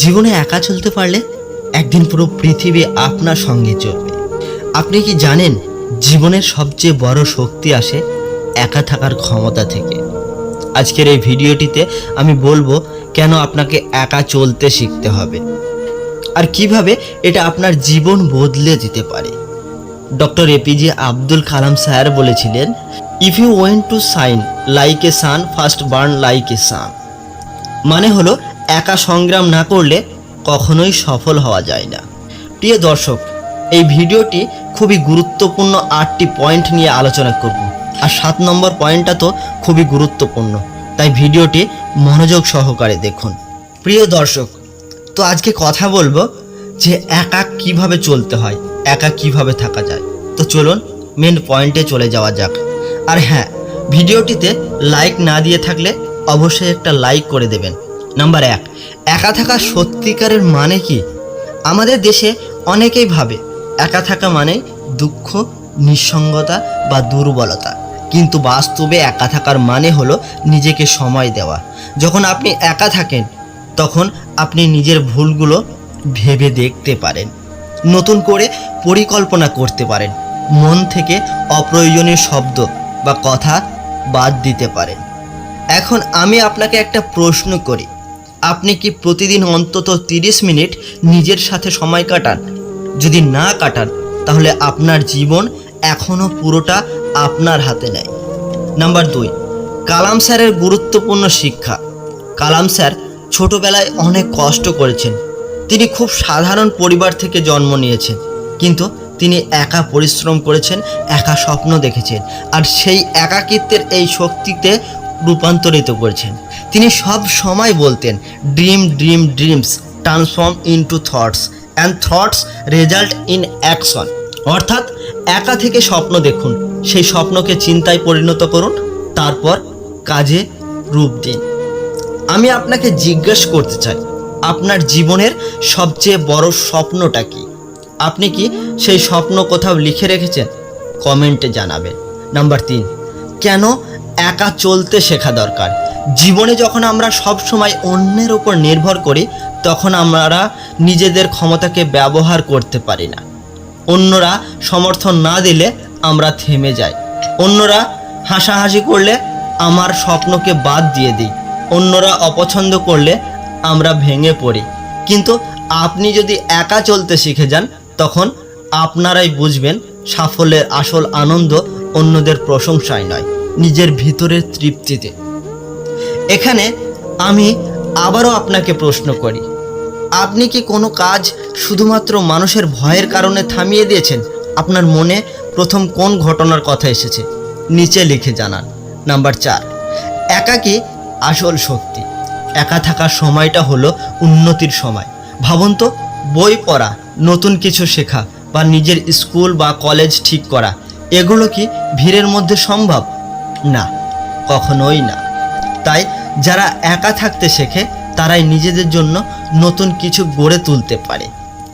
জীবনে একা চলতে পারলে একদিন পুরো পৃথিবী আপনার সঙ্গে চলবে। আপনি কি জানেন জীবনের সবচেয়ে বড় শক্তি আসে একা থাকার ক্ষমতা থেকে? আজকের এই ভিডিওটিতে আমি বলব কেন আপনাকে একা চলতে শিখতে হবে। আর কীভাবে এটা আপনার জীবন বদলে দিতে পারে? Doctor A P J Abdul Kalam sir বলেছিলেন if you went to shine like a sun first burn like a sun মানে হলো একা সংগ্রাম না করলে কখনোই সফল হওয়া যায় না। প্রিয় দর্শক, এই ভিডিওটি খুবই গুরুত্বপূর্ণ আটটি পয়েন্ট নিয়ে আলোচনা করব। আর সাত নম্বর পয়েন্টটা তো খুবই গুরুত্বপূর্ণ। তাই ভিডিওটি মনোযোগ সহকারে দেখুন। প্রিয় দর্শক, তো আজকে কথা বলব যে একা কীভাবে চলতে হয়, একা কীভাবে থাকা যায়। তো চলুন মেন পয়েন্টে চলে যাওয়া যাক। আর হ্যাঁ ভিডিওটিতে লাইক না দিয়ে থাকলে অবশ্যই একটা লাইক করে দেবেন। নাম্বার এক, একা থাকা সত্যিকারের মানে কি? আমাদের দেশে অনেকেই ভাবে একা থাকা মানে দুঃখ, নিঃসঙ্গতা বা দুর্বলতা। কিন্তু বাস্তবে একা থাকার মানে হলো নিজেকে সময় দেওয়া। যখন আপনি একা থাকেন, তখন আপনি নিজের ভুলগুলো ভেবে দেখতে পারেন। নতুন করে পরিকল্পনা করতে পারেন। মন থেকে অপ্রয়োজনীয় শব্দ বা কথা বাদ দিতে পারেন। এখন আমি আপনাকে একটা প্রশ্ন করি। আপনি কি প্রতিদিন অন্তত তিরিশ মিনিট নিজের সাথে সময় কাটান? যদি না কাটান, তাহলে আপনার জীবন এখনও পুরোটা আপনার হাতে নেয়। নাম্বার দুই, কালাম স্যারের গুরুত্বপূর্ণ শিক্ষা। কালাম স্যার ছোটবেলায় অনেক কষ্ট করেছেন। তিনি খুব সাধারণ পরিবার থেকে জন্ম নিয়েছেন, কিন্তু তিনি একা পরিশ্রম করেছেন, একা স্বপ্ন দেখেছেন। আর সেই একাকিত্বের এই শক্তিতে রূপান্তরিত করেছেন। তিনি সব সময় বলতেন dream dream dreams transform into thoughts and thoughts result in action অর্থাৎ একা থেকে স্বপ্ন দেখুন, সেই স্বপ্নকে চিন্তায় পরিণত করুন, তারপর কাজে রূপ দিন। আমি আপনাকে জিজ্ঞেস করতে চাই, আপনার জীবনের সবচেয়ে বড় স্বপ্নটা কি? আপনি কি সেই স্বপ্ন কোথাও লিখে রেখেছেন? কমেন্টে জানাবেন। নাম্বার তিন, কেন একা চলতে শেখা দরকার। জীবনে যখন আমরা সব সময় অন্যের উপর নির্ভর করি, তখন আমরা নিজেদের ক্ষমতাকে ব্যবহার করতে পারি না। অন্যরা সমর্থন না দিলে আমরা থেমে যাই। অন্যরা হাসাহাসি করলে আমার স্বপ্নকে বাদ দিয়ে দিই। অন্যরা অপছন্দ করলে আমরা ভেঙে পড়ি। কিন্তু আপনি যদি একা চলতে শিখে যান, তখন আপনারাই বুঝবেন সাফল্যের আসল আনন্দ অন্যদের প্রশংসায় নয়। নিজের ভিতরের তৃপ্তিতে। এখানে আমি আবারও আপনাকে প্রশ্ন করি, আপনি কি কোনো কাজ শুধুমাত্র মানুষের ভয়ের কারণে থামিয়ে দিয়েছেন? আপনার মনে প্রথম কোন ঘটনার কথা এসেছে? নিচে লিখে জানান। নাম্বার চার একাকী আসল শক্তি? একা থাকার সময়টা হলো উন্নতির সময়। ভাবুন তো, বই পড়া, নতুন কিছু শেখা বা নিজের স্কুল বা কলেজ ঠিক করা, এগুলো কি ভিড়ের মধ্যে সম্ভব? না, কখনোই না। তাই যারা একা থাকতে শেখে, তারাই নিজেদের জন্য নতুন কিছু গড়ে তুলতে পারে।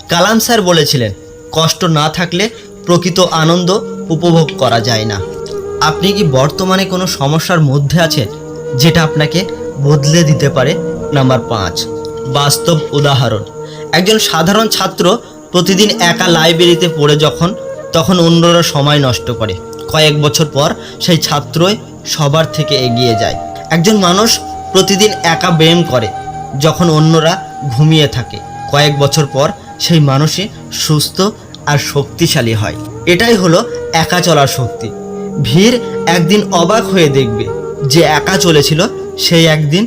কালাম স্যার বলেছিলেন, কষ্ট না থাকলে প্রকৃত আনন্দ উপভোগ করা যায় না। আপনি কি বর্তমানে কোনো সমস্যার মধ্যে আছেন, যেটা আপনাকে বদলে দিতে পারে? নাম্বার পাঁচ, বাস্তব উদাহরণ। একজন সাধারণ ছাত্র প্রতিদিন একা লাইব্রেরিতে পড়ে যখন, তখন অন্যরা সময় নষ্ট করে। কয়েক বছর পর সেই ছাত্রই সবার থেকে এগিয়ে যায়। একজন মানুষ প্রতিদিন একা ব্যায়াম করে, যখন অন্যরা ঘুমিয়ে থাকে। কয়েক বছর পর সেই মানুষই সুস্থ আর শক্তিশালী হয়। এটাই হলো একা চলার শক্তি। ভিড় একদিন অবাক হয়ে দেখবে যে একা চলেছিল সেই একদিন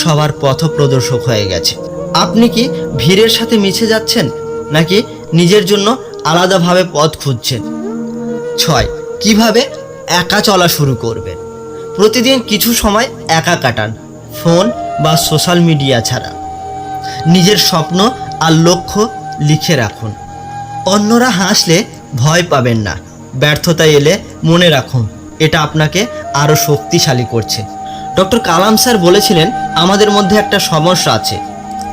সবার পথ প্রদর্শক হয়ে গেছে। আপনি কি ভিড়ের সাথে মিশে যাচ্ছেন নাকি নিজের জন্য আলাদাভাবে পথ খুঁজছেন? ছয় কীভাবে একা চলা শুরু করবেন? প্রতিদিন কিছু সময় একা কাটান, ফোন বা সোশ্যাল মিডিয়া ছাড়া। নিজের স্বপ্ন আর লক্ষ্য লিখে রাখুন। অন্যরা হাসলে ভয় পাবেন না। ব্যর্থতা এলে মনে রাখুন, এটা আপনাকে আরও শক্তিশালী করছে। ডক্টর কালাম স্যার বলেছিলেন, আমাদের মধ্যে একটা সমস্যা আছে।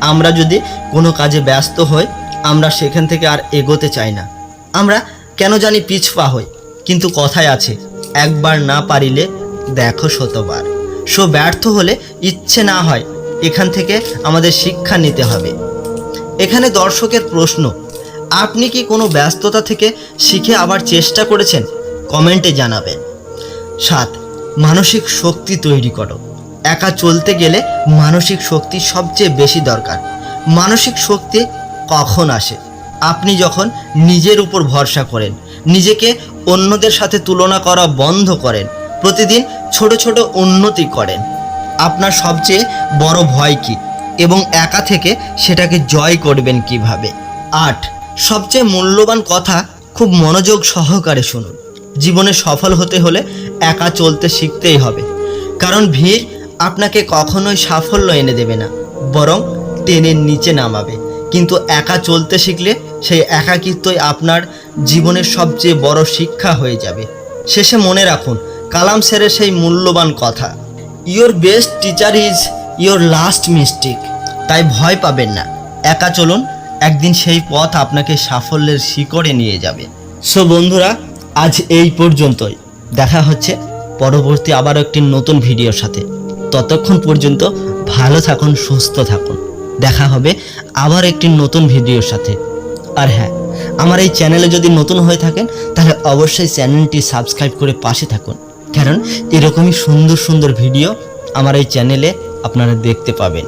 আমরা যদি কোনো কাজে ব্যস্ত হই, আমরা সেখান থেকে আর এগোতে চাই না। আমরা কেন জানি পিছপা হই। কিন্তু কথায় আছে, একবার না পারিলে দেখো শতবার। সো ব্যর্থ হলে ইচ্ছে না হয়, এখান থেকে আমাদের শিক্ষা নিতে হবে। এখানে দর্শকের প্রশ্ন, আপনি কি কোনো ব্যস্ততা থেকে শিখে আবার চেষ্টা করেছেন? কমেন্টে জানাবেন। সাত, মানসিক শক্তি তৈরি করো। একা চলতে গেলে মানসিক শক্তি সবচেয়ে বেশি দরকার। মানসিক শক্তি কখন আসে? আপনি যখন নিজের উপর ভরসা করেন নিজেকে অন্যদের সাথে তুলনা করা বন্ধ করেন। প্রতিদিন ছোট ছোট উন্নতি করেন। আপনার সবচেয়ে বড় ভয় কি? এবং একা থেকে সেটাকে জয় করবেন কীভাবে? আট, সবচেয়ে মূল্যবান কথা খুব মনোযোগ সহকারে শুনুন। জীবনে সফল হতে হলে একা চলতে শিখতেই হবে। কারণ ভিড় আপনাকে কখনোই সাফল্য এনে দেবে না, বরং টেনের নিচে নামাবে। কিন্তু একা চলতে শিখলে সেই একাকিত্বই আপনার জীবনের সবচেয়ে বড় শিক্ষা হয়ে যাবে। শেষে মনে রাখুন, কালাম স্যারের সেই মূল্যবান কথা your best teacher is your last mistake তাই ভয় পাবেন না। একা চলুন, একদিন সেই পথ আপনাকে সাফল্যের শিকড়ে নিয়ে যাবে। সো বন্ধুরা, আজ এই পর্যন্তই। দেখা হচ্ছে পরবর্তী আবার একটি নতুন ভিডিওর সাথে। ততক্ষণ পর্যন্ত ভালো থাকুন, সুস্থ থাকুন। দেখা হবে আবার একটি নতুন ভিডিওর সাথে। আর হ্যাঁ আমার এই চ্যানেলে যদি নতুন হয়ে থাকেন, তাহলে অবশ্যই চ্যানেলটি সাবস্ক্রাইব করে পাশে থাকুন। কারণ এরকমই সুন্দর সুন্দর ভিডিও আমার এই চ্যানেলে আপনারা দেখতে পাবেন।